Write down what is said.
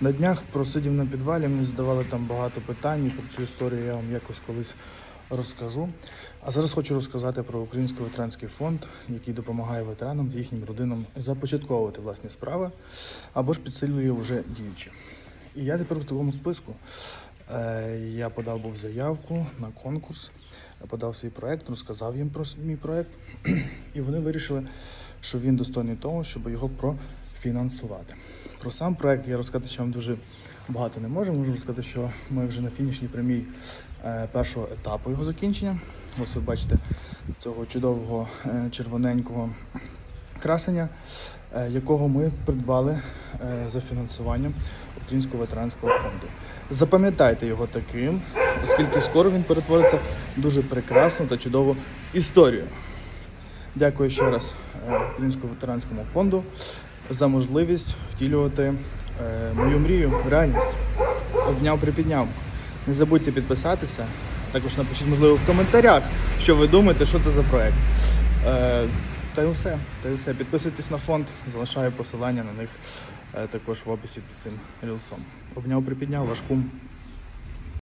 На днях просидів на підвалі, мені задавали там багато питань. і Про цю історію я вам якось колись розкажу. А зараз хочу розказати про Український ветеранський фонд, який допомагає ветеранам та їхнім родинам започатковувати власні справи або ж підсилює вже діючі. І я тепер в такому списку. Е, Я подав був заявку на конкурс, подав свій проект, розказав їм про мій проект, і вони вирішили, що він достойний того, щоб його профінансувати. Про сам проект я розказати ще вам дуже багато не можу. Можу сказати, що ми вже на фінішній прямій е, першого етапу його закінчення. Ось ви бачите цього чудового е, червоненького красення, е, якого ми придбали за фінансуванням Українського ветеранського фонду. Запам'ятайте його таким, оскільки скоро він перетвориться в дуже прекрасну та чудову історію. Дякую ще раз е, Українському ветеранському фонду за можливість втілювати е, мою мрію в реальність. Обняв, припідняв. Не забудьте підписатися. Також напишіть, можливо, в коментарях, що ви думаєте, що це за проект. Е, та й усе. Та й усе. Підписуйтесь на фонд, залишаю посилання на них також в описі під цим рілсом. Обняв, припідняв, ваш кум.